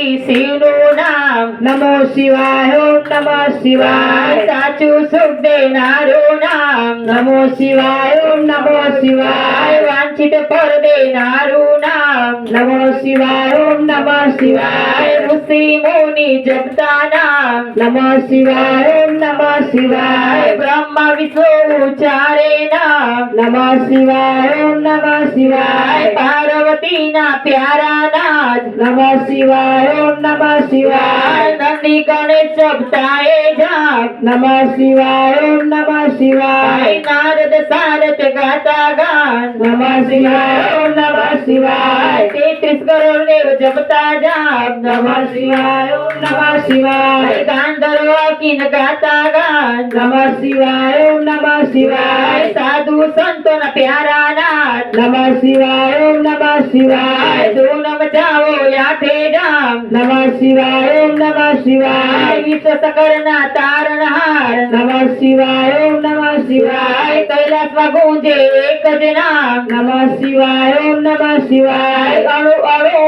શિવનું નામ નમો શિવાય ઓમ નમઃ શિવાય સાચું સુખ દેનારું નામ નમો શિવાય ઓમ નમઃ શિવાય વાંછિત પર દેનારું નામ નમો શિવાય ઓમ નમઃ શિવાય ઋષિ મુનિ જપતા નામ નમો શિવાય ઓમ नमः शिवाय ब्रह्म विष्णु चारे नाम नमः शिवाय नमः शिवाय। पार्वती ना प्यारा नाथ। नमः शिवाय नमः शिवाय। नंदी गणेश सप्ताए झाक नमः शिवाय नमः शिवाय। नारद सारत गाता गान। नमः शिवाय नमः शिवाय। तेतीस करोड़ देव जपता जाप नमः शिवाय नमः शिवाय। गान की न नम शिवाय नम शिवाय साधु संतों न प्यारा नाथ नम शिवाय नम शिवाय धूम जाओ याथे राम नम शिवाय नम शिवाय विश्व सकरना तारणहार नम शिवाय नम शिवाय कैलास में गूंजे एक नाम नम शिवाय नम शिवाय अणु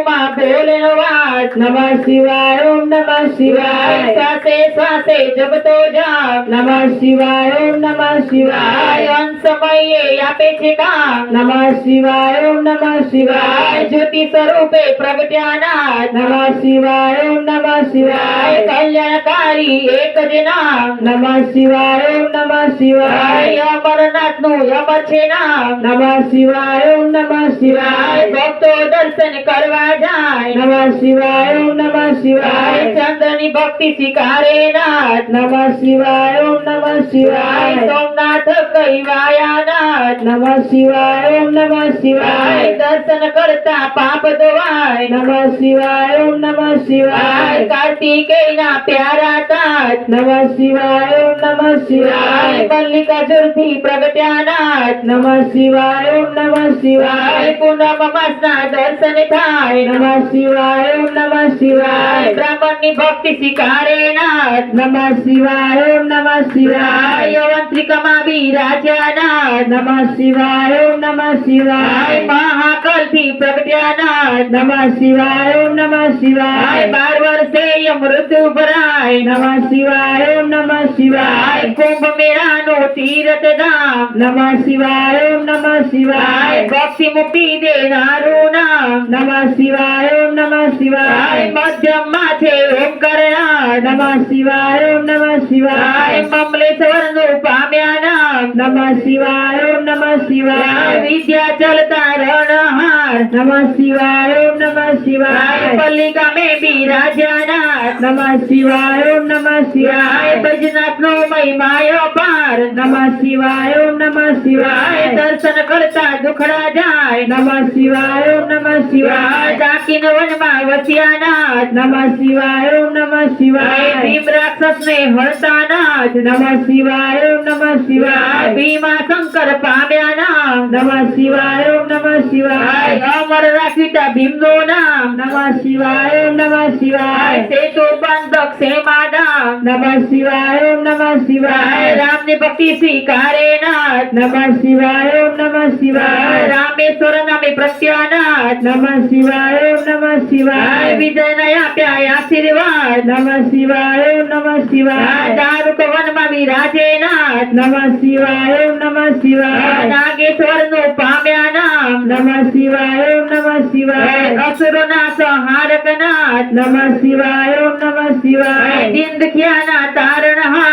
માં બોલ્યો વાત નામ શિવાય ઓમ નમઃ શિવાય. સાથે શ્વાસે જપતો જામ નમઃ શિવાય ઓમ નમઃ શિવાય. અંત સમયે આપે છે કામ નમઃ શિવાય ઓમ નમઃ શિવાય. જ્યોતિ સ્વરૂપે પ્રગટ્યા નાથ નમઃ શિવાય ઓમ નમઃ શિવાય. કલ્યાણકારી એક જ નામ નમઃ શિવાય ઓમ નમઃ શિવાય. અમરનાથનું યમ છે નામ નમઃ શિવાય ઓમ નમઃ શિવાય. ભક્તો દર્શન કરવા જાય નમઃ શિવાય ઓમ નમઃ શિવાય. ચંદ્રની ભક્તિ શિકારે નાથ. નમઃ શિવાય ઓમ નમઃ શિવાય. સોમનાથ કહીવાયા નાથ નમઃ શિવાય ઓમ નમઃ શિવાય દર્શન કરતા પાપ ધોવાય નમઃ શિવાય ઓમ નમઃ શિવાય કાર્તિકેય ના પ્યારા તાત નમઃ શિવાય ઓમ નમઃ શિવાય મલ્લિકાર્જુન થી પ્રગટ્યા નાથ નમઃ શિવાય ઓમ નમઃ શિવાય પૂનમ માસ ના દર્શન થાય નમઃ શિવાય ઓમ નમઃ શિવાય બ્રાહ્મણ ની ભક્તિ સ્વીકારે નાથ નમઃ શિવાય ઓમ નમઃ શિવાય યવંત્રિકમાં నమామి రాజాన నమ శివాయ నమ శివాయ. మహాకల్పి ప్రకటాన నమ శివాయ నమ శివాయ. బార్వర్సేయ మృతుపరాయ నమ శివాయ నమ శివాయ. కుంభమేళాను తీరతదాం నమ శివాయ నమ శివాయ. భక్తి ముక్తి దేనారుణా నమ శివాయ నమ శివాయ. మధ్యం మాథే ఓంకరణా నమ శివాయ నమ శివాయ. మమలేశ్వరను పామ్యాన શિવાય ઓમ નમઃ શિવાય મધ્યમ માં છે ઓમકાર નાથ નમઃ શિવાય ઓમ નમઃ શિવાય મમલેશ્વર નું પામ્યા નામ નમઃ શિવાય ઓમ નમઃ શિવાય વિદ્યા ચલતા રણહાર નમઃ શિવાય ઓમ નમઃ શિવાય પલ્લિકા મેં બિરાજ્યા નાથ નમઃ શિવાય ઓમ નમઃ શિવાય બજનાથ નો મહિમાયો પાર નમઃ શિવાય ઓમ નમઃ શિવાય દર્શન કરતા દુખડા જાય નમઃ શિવાય ઓમ નમઃ શિવાય ડાકીન વનમાં વસ્યા નાથ નમઃ શિવાય ઓમ નમઃ શિવાય ભીમ રાક્ષસ ને હળતા નાથ નમઃ શિવાય ઓમ નમઃ શિવાય शिवाय भीमा शंकर पांड्यानाम नमः शिवाय ओम नमः शिवाय। अमर राखिता भीमनो नाम नम शिवाय ओम नमः शिवाय। सेतु बंधक सेमा नाम नमः शिवाय ओम नमः शिवाय। राम ने भक्ति स्वीकारे नाथ नमः शिवाय ओम नमः शिवाय। रामेश्वर प्रत्यानाथ नम शिवाय नम शिवाय। विदनया प्याय आशीर्वाद। नम शिवाय नम शिवाय। दारुक वन में विराजेनाथ नम शिवाय नम शिवाय। नागेश्वर नो पाम्या नाम नम शिवाय नम शिवाय। असुर ना संहारक नाथ नम शिवाय नम शिवाय। दिंद क्या ना तार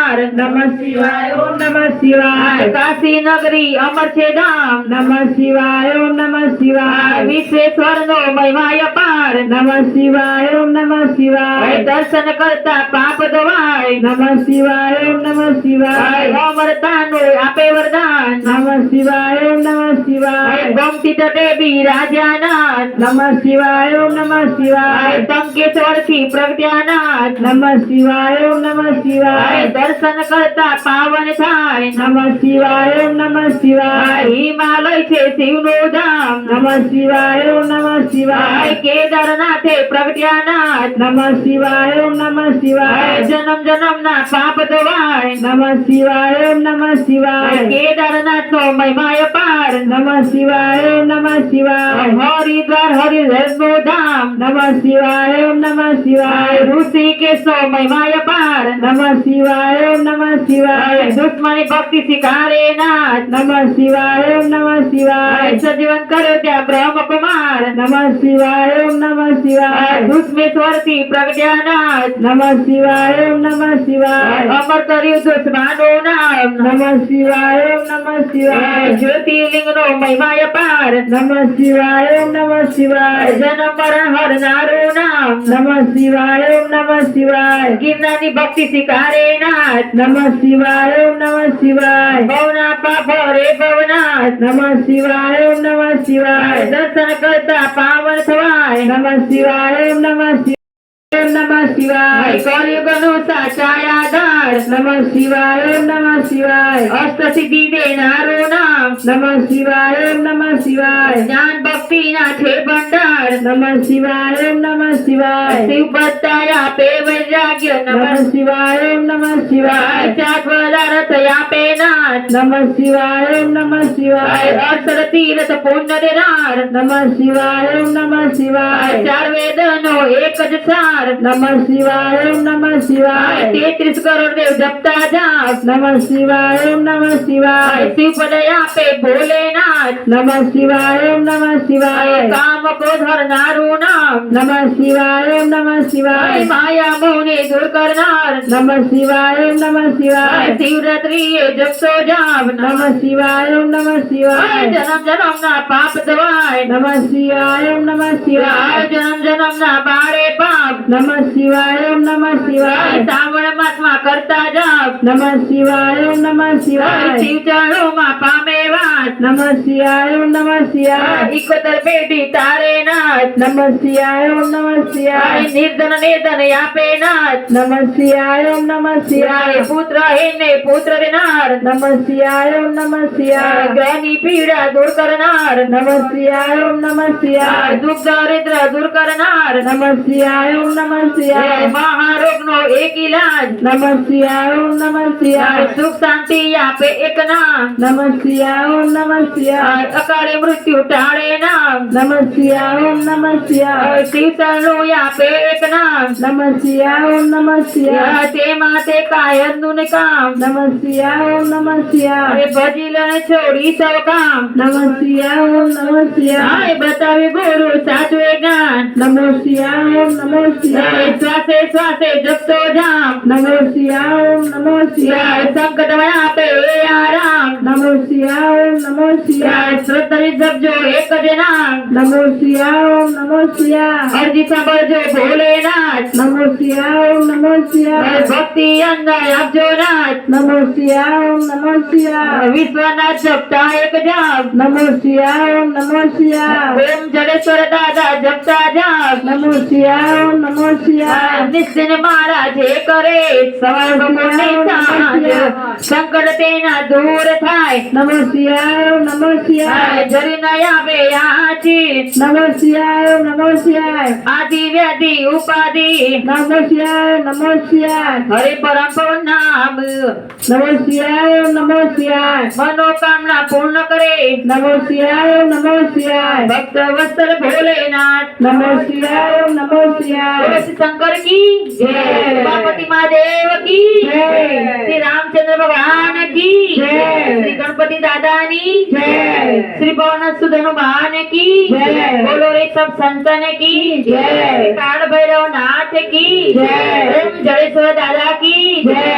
द्वार नमः शिवाय ओम नमः शिवाय। काशी नगरी अमर से धाम नमः शिवाय ओम नमः शिवाय। विश्वेश्वर नो महिमा पार। नमः शिवाय ओम नमः शिवाय। दर्शन करता पाप दवाय नमः शिवाय ओम नमः शिवाय। अमरतान आपे वरदान। नमः शिवाय ओम नमः शिवाय। गोमती देवी राजा नाथ नमः शिवाय ओम नमः शिवाय। तम तंकेश्वर की प्रज्ञानाथ नमः शिवाय ओम नमः शिवाय। दर्शन દર્શન કરતા પાવન થાય. નમ શિવાય નમ શિવાય. હિમાલય છે શિવનું ધામ. નમ શિવાય નમ શિવાય. કેદારનાથે પ્રગટ્યાનાથ. નમ શિવાય નમ શિવાય. જન્મ જન્મના પાપ ધોવાય. નમ શિવાય નમ શિવાય. કેદારનાથ નો મહિમાય પાર. નમ શિવાય નમ શિવાય. હરિદ્વાર હરિહરનું ધામ. નમ શિવાય નમ શિવાય. ઋષિકેશ નો મહિમાય પાર. નમ શિવાય ओम नमः शिवाय। दुश्मनी भक्ति सिखारे नाथ। नमः शिवाय नमः शिवाय। सजीवन करो त्या ब्रह्म कुमार। नमः शिवाय नमः शिवाय। दुष्मे स्वर्ती प्रज्ञानाथ नमः शिवाय नमः शिवाय। अमर करियो मानो नाम नमः शिवाय नमः शिवाय। ज्योतिर्लिंग नो महिमा पार। नमः शिवाय नमः शिवाय। जन्म हर नारो नाम। नमः शिवाय नमः शिवाय। गिरनानी भक्ति सिखारे नाथ। ગિરનારની ભક્તિ શિકારે નાથ નમઃ શિવાય ઓમ નમઃ શિવાય ભવના પાપ રે ભવનાથ નમઃ શિવાય ઓમ નમઃ શિવાય દર્શન કરતા પાવન થવાય નમઃ શિવાય ઓમ નમઃ શિવાય ઓમ નમઃ શિવાય. કળિયુગનું સાચા આધાર નમઃ શિવાય નમઃ શિવાય. અષ્ટ સિદ્ધિ દેનારું નામ. નમઃ શિવાય નમઃ શિવાય. જ્ઞાન ભક્તિ ના છે ભંડાર. નમઃ શિવાય નમઃ શિવાય. શિવ બતાયા આપે વૈરાગ્ય. નમઃ નમઃ શિવાય પદાર્થ नाथ नमः शिवाय नमः शिवाय। सरती रथ पूर्ण निरार नमः शिवाय नमः शिवाय। चार वेदनो एक ज सार। नमः शिवाय नमः शिवाय। तेत्रीस करोड़ देव जपता जाप नमः शिवाय नमः शिवाय। शिव पद पे भोलेनाथ नमः शिवाय नमः शिवाय। काम को धरनारू नाम। नमः शिवाय नमः शिवाय। माया मोहने दूर करना नमः शिवाय नमः शिवाय। शिवरात्रि જપતો જાપ નમ શિવાય ઓમ નમઃ શિવાય જન્મ જન્મ ના પાપ દવાય નમ શિવાય ઓમ નમઃ શિવાય જન્મ જન્મ ના બારે પાપ નમ શિવાય ઓમ નમઃ શિવાય શ્રાવણ માસમાં કરતા જાપ નમઃ શિવાય નમ શિવાય શિવમાં પામે વાત નમ શિવાય નમ શિવાય ઇકોતર બેટી તારે નાથ નમ શિવાય નમ શિવાય નિર્ધન નિર્ધન આપે નાથ નમ શિવાય નમ શિવાય પુત્ર હેને પુત્ર દેનાર નમ શિવાય નમ નમઃ શિવાય ગ્રહની પીડા દૂર કરનાર નમ શિવાય નમ શિવાય દુઃખ દરિદ્ર દૂર કરનાર નમ શિવાય નમ શિવાય મહારોગ નો એક ઇલાજ નમ શિવાય नमन क्रिया सुख शांति यहाँ पे एक नाम। नमन क्रिया ओम नमन क्रिया अकाले मृत्यु टाड़े नाम। नमन क्रिया ओम नमन क्रिया शीतलो यहाँ पे एक नाम। नमन क्रिया ओम नमन क्रिया ते माते कायन नुन काम। नमन क्रिया ओम नमन नमः शिवाय भजिल छोड़ी सब काम। नमन क्रिया ओम नमः शिवाय बतावे गुरु साचवे ज्ञान। नमन क्रिया ओम नमः शिवाय श्वासे श्वासे जपतो जाम। नमन क्रिया ओम नमो शिवाय संकटमया पे आराम। नमो शिवाय नमो शिवाय श्रद्धरी जो एक नमो शिवाय नमो शिवाय अर्जी संभळजो भोलेनाथ नमो शिवाय नमो शिवाय भक्ति अंदर आपजो नाथ। नमो शिवाय नमो शिवाय विश्वनाथ जपता एक जाप नमो शिवाय नमो शिवाय ओम जडेश्वर दादा जपता जा નમઃ શિવાય ઓમ નમઃ શિવાય ઓમ જડેશ્વર દાદા જપતા જાપ નમઃ શિવાય ઓમ નમઃ શિવાય નિશ્ચિન મારા જે કરે સવાર બપોરની સાંજ સંકટ તેના દૂર થાય નમઃ શિવાય ઓમ નમઃ શિવાય જરી ન આવે આજી નમઃ શિવાય ઓમ નમઃ શિવાય આદિ વ્યાધિ ઉપાધિ નમઃ શિવાય નમઃ શિવાય હરે પરમ નામ નમઃ શિવાય ઓમ નમઃ શિવાય મનોકામના પૂર્ણ કરે નમઃ શિવાય ઓમ નમઃ શિવાય ભક્ત વત્સલ ભોલેનાથ નમઃ शंकर की जय। पार्वती महादेव की जय। श्री रामचंद्र भगवान की जय। श्री गणपति दादा की जय। श्री पवन सुधन भान की जय। बोलो रे सब संतन की जय। काल भैरव नाथ की जय। जड़ेश्वर दादा की जय।